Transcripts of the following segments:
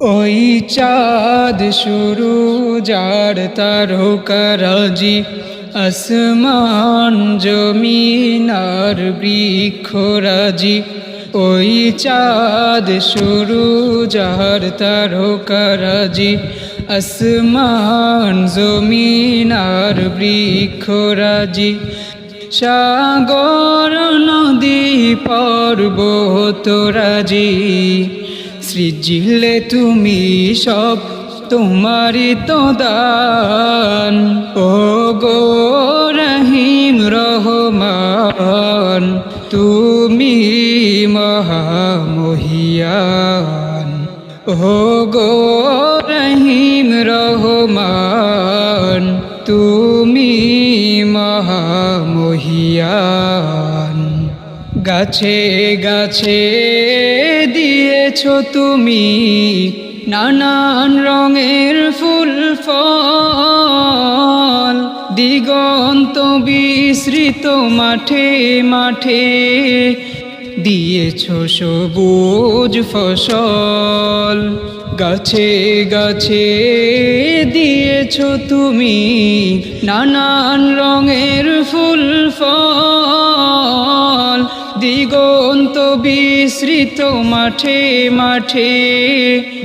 ওই চাঁদ শুরু, যার তারকারাজি আসমান জমিনার বৃক্ষরাজি। ওই চাঁদ শুরু, যার তারকারাজি আসমান জমিনার বৃক্ষরাজি। সাগর, নদী, পর্বত রাজি। সৃজিলে তুমি সব তোমারই তো দান। ও গো রহিম রহমান, তুমি মহামহিয়ান। ও গো রহিম রহমান, তুমি মহামহিয়ান। গাছে গাছে দিয়েছ তুমি নানান রঙের ফুল, ফল। দিগন্ত বিস্তৃত মাঠে মাঠে দিয়েছ সবুজ ফসল। গাছে গাছে দিয়েছ তুমি নানান রঙের ফুল, ফল। দিগন্ত বিস্তৃত মাঠে মাঠে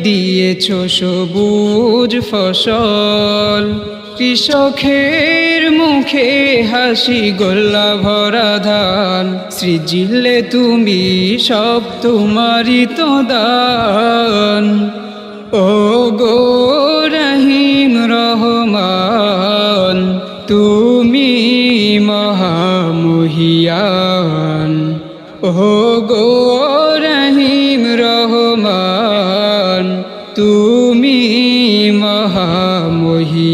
দিয়েছ সবুজ ফসল। কৃষকের মুখে হাসি গোল্লা ভরা ধান। সৃজিলে তুমি সব তোমারই তো দান। ও গো রহিম রহমান, তুমি মহামহিয়ান। ও গো রহিম রহমান তুমি মহামহিয়ান।